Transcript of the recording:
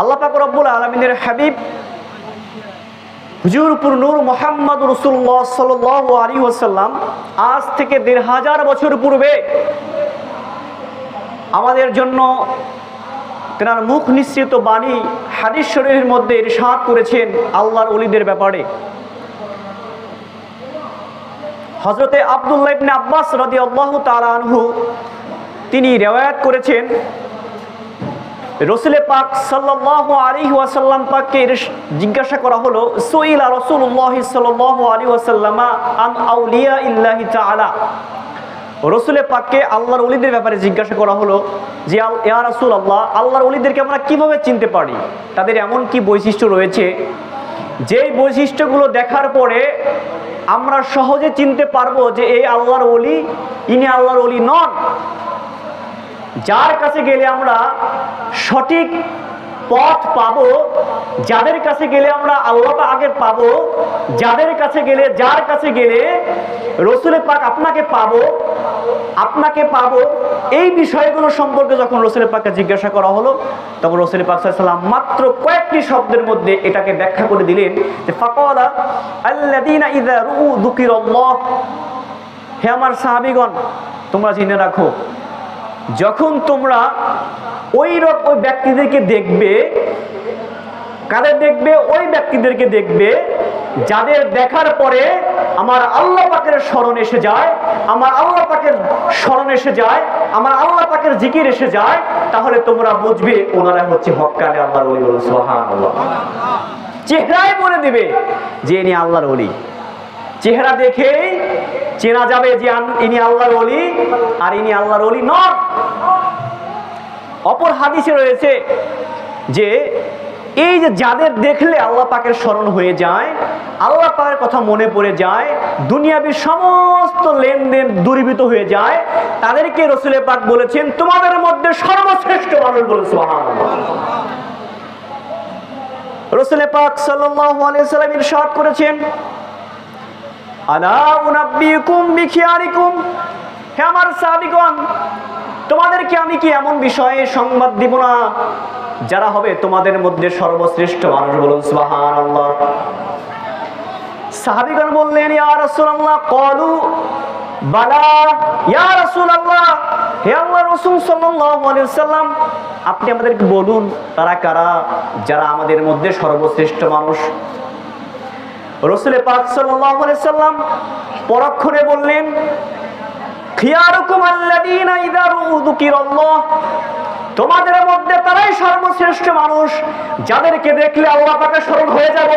আল্লাহ পাক রব্বুল আলমিনের হাবিব হুজুরপুর নূর মোহাম্মদ রসুল্লাহ সাল আলী ওসাল্লাম আজ থেকে দেড় হাজার বছর পূর্বে আমাদের জন্য তেনার মুখ নিশ্চিত বাণী হাদিস শরীরের মধ্যে ইরশাদ করেছেন আল্লাহর অলিদের ব্যাপারে। হজরতে আবদুল্লাহ ইবনে আব্বাস রদি আল্লাহ তালানহু তিনি রেওয়ায়াত করেছেন রসুলে পাক সাল্লাহ আলী ওয়াসাল্লাম পাককে জিজ্ঞাসা করা হলো, সইলা রসুল্লাহ সাল্লাহ আলী ওয়াসাল্লামা আন আউলিয়া ইল্লাহি তাআলা? রসুলে পাককে আল্লাহর অলিদের ব্যাপারে জিজ্ঞাসা করা হলো যে ইয়া রাসূল আল্লাহ আল্লাহর অলিদেরকে আমরা কীভাবে চিনতে পারি? তাদের এমন কি বৈশিষ্ট্য রয়েছে? যেই বৈশিষ্ট্যগুলো দেখার পরে আমরা সহজে চিনতে পারব যে, এই আল্লাহর অলি ইনি আল্লাহর অলি নন। যার কাছে গেলে আমরা সঠিক পথ পাবো, যাদের কাছে গেলে আমরা আল্লাহটা আগে পাবো, যাদের কাছে গেলে, যার কাছে গেলে রসুলে পাক আপনাকে পাবো আপনাকে পাবো। এই বিষয়গুলো সম্পর্কে যখন রসুল পাককে জিজ্ঞাসা করা হলো, তখন রসুল পাক সাল্লাম মাত্র কয়েকটি শব্দের মধ্যে এটাকে ব্যাখ্যা করে দিলেন যে ফাকওয়ালা আল্লাযীনা ইযা রুউ যুকিরাল্লাহ। হে আমার সাহাবীগণ, তোমরা জেনে রাখো যখন তোমরা ওই ওই ব্যক্তিদেরকে দেখবে, কাদের দেখবে? ওই ব্যক্তিদেরকে দেখবে, যাদের দেখার পরে আমার আল্লাহ পাকের স্মরণ এসে যায়, আমার আল্লাহ পাকের স্মরণ এসে যায়, আমার আল্লাহ পাকের জিকির এসে যায়, তাহলে তোমরা বুঝবে ওনারা হচ্ছে হক্কানে আল্লাহর ওলি বলুন, সুবহানাল্লাহ। চেহারায় বলে দিবে যে ইনি আল্লাহর ওলি। চেহারা দেখেই চেনা যাবে যে ইনি আল্লাহর অলি আর ইনি আল্লাহর অলি নন। অপর হাদিসে রয়েছে যে এই যে যাদের দেখলে আল্লাহ পাকের স্মরণ হয়ে যায়, আল্লাহ পাকের কথা মনে পড়ে যায়, দুনিয়াবি সমস্ত লেনদেন দূরীভূত হয়ে যায়, তাদেরকে রসুলে পাক বলেছেন, তোমাদের মধ্যে সর্বশ্রেষ্ঠ মানুষ বলে সুবহানাল্লাহ। রসুলে পাক সাল্লাম ইরশাদ করেছেন তোমাদেরকে আমি কি এমন বিষয়ে সংবাদ দিব না? যারা হবে তোমাদের মধ্যে সর্বশ্রেষ্ঠ মানুষ বলুন, সুবহানাল্লাহ। সাহাবীগণ বললেন, ইয়া আপনি আমাদেরকে বলুন, তারা কারা? যারা আমাদের মধ্যে সর্বশ্রেষ্ঠ মানুষ? রসুল পাক সাল্লাম পরক্ষণে বললেন তোমাদের মধ্যে তারাই সর্বশ্রেষ্ঠ মানুষ, যাদেরকে দেখলে আল্লাহ তাকে স্মরণ হয়ে যাবে